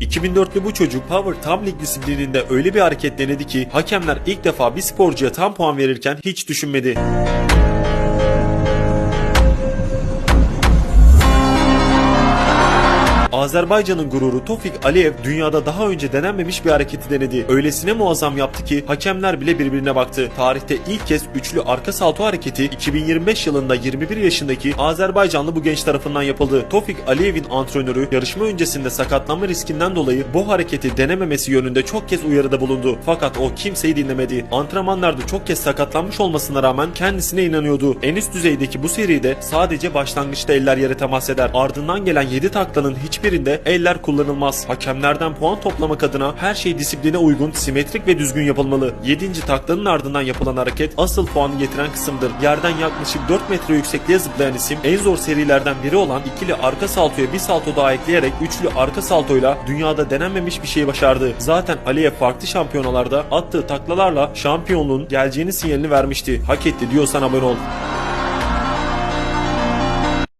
2004'lü bu çocuk Power Tam Lig disiplininde öyle bir hareket denedi ki hakemler ilk defa bir sporcuya tam puan verirken hiç düşünmedi. Azerbaycan'ın gururu Tofik Aliyev dünyada daha önce denenmemiş bir hareketi denedi. Öylesine muazzam yaptı ki hakemler bile birbirine baktı. Tarihte ilk kez üçlü arka salto hareketi 2025 yılında 21 yaşındaki Azerbaycanlı bu genç tarafından yapıldı. Tofik Aliyev'in antrenörü yarışma öncesinde sakatlanma riskinden dolayı bu hareketi denememesi yönünde çok kez uyarıda bulundu. Fakat o kimseyi dinlemedi. Antrenmanlarda çok kez sakatlanmış olmasına rağmen kendisine inanıyordu. En üst düzeydeki bu seride sadece başlangıçta eller yere temas eder. Ardından gelen 7 taklanın hiçbirinde eller kullanılmaz. Hakemlerden puan toplamak adına her şey disipline uygun, simetrik ve düzgün yapılmalı. 7. taklanın ardından yapılan hareket asıl puanı getiren kısımdır. Yerden yaklaşık 4 metre yüksekliğe zıplayan isim en zor serilerden biri olan ikili arka saltoya bir salto daha ekleyerek üçlü arka saltoyla dünyada denenmemiş bir şey başardı. Zaten Aliyev farklı şampiyonalarda attığı taklalarla şampiyonluğun geleceğini sinyalini vermişti. Hak etti diyorsan abone ol.